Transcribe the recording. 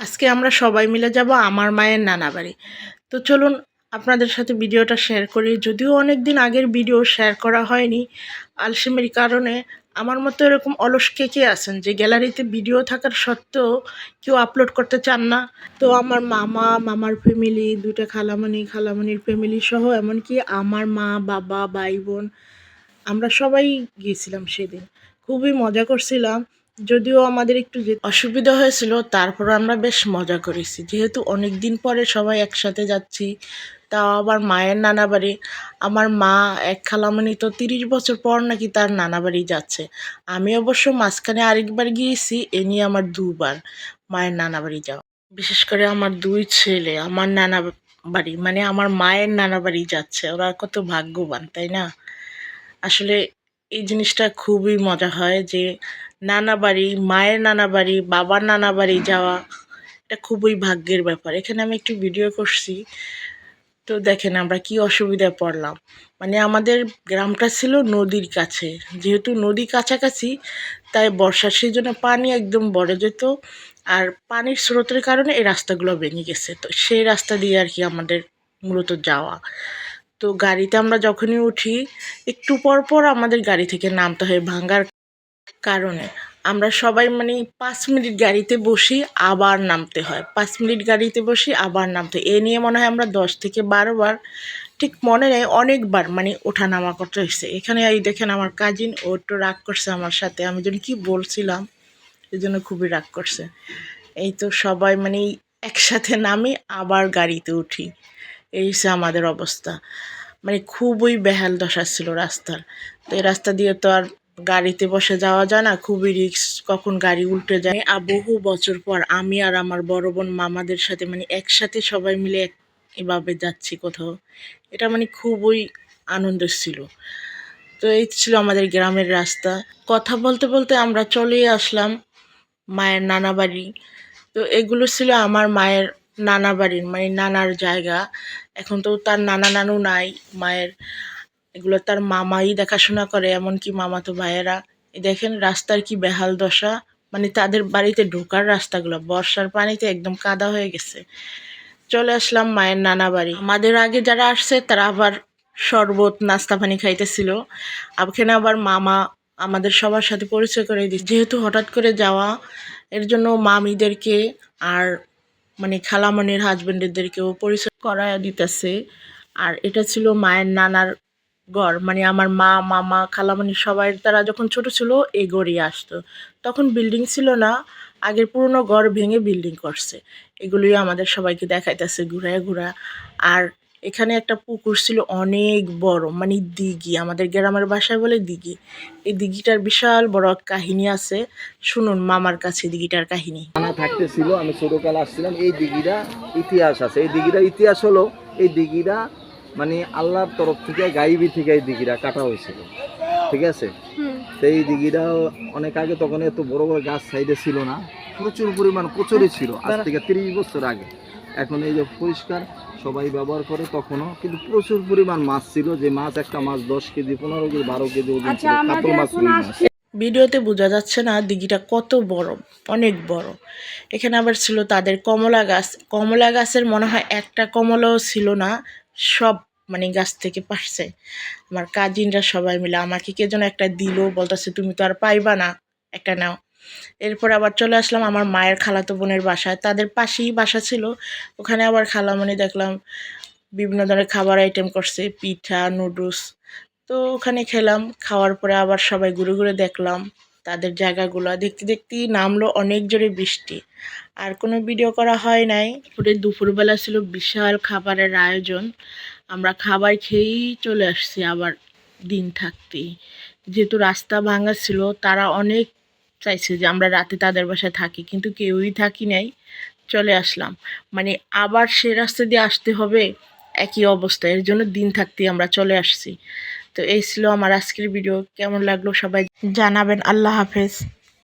আজকে আমরা সবাই মিলে যাব আমার মায়ের নানা বাড়ি। তো চলুন আপনাদের সাথে ভিডিওটা শেয়ার করি। যদিও অনেক দিন আগের ভিডিও শেয়ার করা হয়নি, আলসেমের কারণে আমার মতো এরকম অলস কে কে আছেন যে গ্যালারিতে ভিডিও থাকার সত্ত্বেও কেউ আপলোড করতে চান না? তো আমার মামা, মামার ফ্যামিলি দুটো খালামণি, খালামণির ফ্যামিলি সহ, এমনকি আমার মা, বাবা, ভাই, বোন, আমরা সবাই গিয়েছিলাম সেদিন। খুবই মজা করছিলাম। যদিও আমাদের একটু অসুবিধা হয়েছিল তারপর আমরা বেশ মজা করেছি। যেহেতু অনেক দিন পরে সবাই একসাথে যাচ্ছি, তাও আবার মায়ের নানা বাড়ি আমার মা এক খালামণি তো তিরিশ বছর পর নাকি তার নানা বাড়ি যাচ্ছে। আমি অবশ্য মাঝখানে আরেকবার গিয়েছি, এ নিয়ে আমার দুবার মায়ের নানা বাড়ি যাওয়া। বিশেষ করে আমার দুই ছেলে, আমার নানা বাড়ি মানে আমার মায়ের নানা বাড়ি যাচ্ছে। ওরা কত ভাগ্যবান, তাই না? আসলে এই জিনিসটা খুবই মজা হয় যে নানা বাড়ি, মায়ের নানা বাড়ি, বাবার নানা বাড়ি যাওয়া, এটা খুবই ভাগ্যের ব্যাপার। এখানে আমি একটু ভিডিও করছি। তো দেখেন আমরা কি অসুবিধায় পড়লাম। মানে আমাদের গ্রামটা ছিল নদীর কাছে। যেহেতু নদী কাছাকাছি, তাই বর্ষার সিজনে পানি একদম বড় যেত আর পানির স্রোতের কারণে এই রাস্তাগুলো ভেঙে গেছে। তো সেই রাস্তা দিয়ে আর কি আমাদের মূলত যাওয়া। তো গাড়িতে আমরা যখনই উঠি, একটু পর পর আমাদের গাড়ি থেকে নামতে হয়। ভাঙ্গার কারণে। আমরা সবাই মানে পাঁচ মিনিট গাড়িতে বসি, আবার নামতে হয়। পাঁচ মিনিট গাড়িতে বসি, আবার নামতে এ নিয়ে মনে হয় আমরা দশ থেকে বারো বার, ঠিক মনে নেই, অনেকবার মানে ওঠা নামা করতে হয়েছে। এখানে এই দেখেন আমার কাজিন, ও একটু রাগ করছে আমার সাথে। আমি যেন কি বলছিলাম এই জন্য খুবই রাগ করছে। এই তো সবাই মানে একসাথে নামি, আবার গাড়িতে উঠি। এই হচ্ছে আমাদের অবস্থা। মানে খুবই বেহাল দশা ছিল রাস্তার। তো এই রাস্তা দিয়ে তো আর গাড়িতে বসে যাওয়া যায় না, খুবই রিক্স কখন গাড়ি উল্টে যায়। আর বহু বছর পর আমি আর আমার বড় বোন মামাদের সাথে মানে একসাথে সবাই মিলে এভাবে যাচ্ছি কোথাও। এটা মানে খুবই আনন্দের ছিল। তো এই ছিল আমাদের গ্রামের রাস্তা। কথা বলতে বলতে আমরা চলেই আসলাম মায়ের নানা বাড়ি। তো এগুলো ছিল আমার মায়ের নানা বাড়ির মানে নানার জায়গা। এখন তো তার নানা নানু নাই, মায়ের এগুলো তার মামাই দেখাশোনা করে, এমনকি মামাতো ভাইয়েরা। দেখেন রাস্তার কি বেহাল দশা। মানে তাদের বাড়িতে ঢোকার রাস্তাগুলো, বর্ষার পানিতে একদম কাদা হয়ে গেছে। চলে আসলাম মায়ের নানা বাড়ি। আমাদের আগে যারা আসছে, তারা আবার শরবত, নাস্তা পানি খাইতেছিল। ওখানে আবার মামা আমাদের সবার সাথে পরিচয় করে দিচ্ছে। যেহেতু হঠাৎ করে যাওয়া, এর জন্য মামিদেরকে আর মানে খালামণির হাজবেন্ডদেরকেও পরিচয় করায় দিতেছে। আর এটা ছিল মায়ের নানার গড়। মানে আমার মা, মামা, খালামণি সবাই তারা যখন ছোট ছিল এই গড়ই আসতো। তখন বিল্ডিং ছিল না, আগের পুরনো ঘর ভেঙে বিল্ডিং করছে। এগুলোই আমাদের সবাইকে দেখাইতেছে ঘুরায় ঘুরা আর এখানে একটা পুকুর ছিল অনেক বড় মানে দিঘি, আমাদের গ্রামের বাসায় বলে দিঘি। এই দিঘিটার বিশাল বড় কাহিনী আছে। শুনুন মামার কাছে দিঘিটার কাহিনী। নানা থাকতে ছিল আমি ছোটকালে আসছিলাম, এই দিঘিটা ইতিহাস আছে। এই দিঘিটা ইতিহাস হলো, এই দিঘিটা মানে আল্লাহর তরফ থেকে গাইবি থেকে এই দিঘিটা কাটা হয়েছিল। ঠিক আছে? সেই দিঘিটা অনেক আগে তখন এত বড় বড় গাছ সাইডে ছিল না। প্রচুর পরিমাণ কচুরি ছিল আজ থেকে তিরিশ বছর আগে। এখন এই যে পরিষ্কার সবাই ব্যবহার করে তখনও কিন্তু প্রচুর পরিমাণ মাছ ছিল। যে মাছ একটা মাছ দশ কেজি পনেরো কেজি বারো কেজি ওজন ছিল কাতল মাছ মাছ। ভিডিওতে বোঝা যাচ্ছে না দিঘিটা কত বড় অনেক বড়। এখানে আবার ছিল তাদের কমলা গাছ। কমলা গাছের মনে হয় একটা কমলাও ছিল না সব মানে গাছ থেকে পারছে। আমার কাজিনরা সবাই মিলে আমাকে কে যেন একটা দিল, বলতেছে, তুমি তো আর পাইবা না, একটা নাও। এরপর আবার চলে আসলাম আমার মায়ের খালাতো বোনের বাসায়। তাদের পাশেই বাসা ছিল। ওখানে আবার খালামণি দেখলাম, বিভিন্ন ধরনের খাবার আইটেম করছে, পিঠা, নুডলস। তো ওখানে খেলাম, খাওয়ার পরে আবার সবাই ঘুরে ঘুরে দেখলাম। তাদের জায়গাগুলো। দেখতে দেখতেই নামলো অনেক জোরে বৃষ্টি। আর কোনো ভিডিও করা হয় নাই। ওটা দুপুরবেলা ছিল বিশাল খাবারের আয়োজন। আমরা খাবার খেয়েই চলে আসছি আবার দিন থাকতেই। যেহেতু রাস্তা ভাঙা ছিল, তারা অনেক চাইছে যে আমরা রাতে তাদের বাসায় থাকি, কিন্তু কেউই থাকি নাই। চলে আসলাম। মানে আবার সে রাস্তা দিয়ে আসতে হবে একই অবস্থা। এর জন্য দিন থাকতেই আমরা চলে আসছি। তো এই ছিল আমার আজকের ভিডিও কেমন লাগল সবাই জানাবেন। আল্লাহ হাফেজ।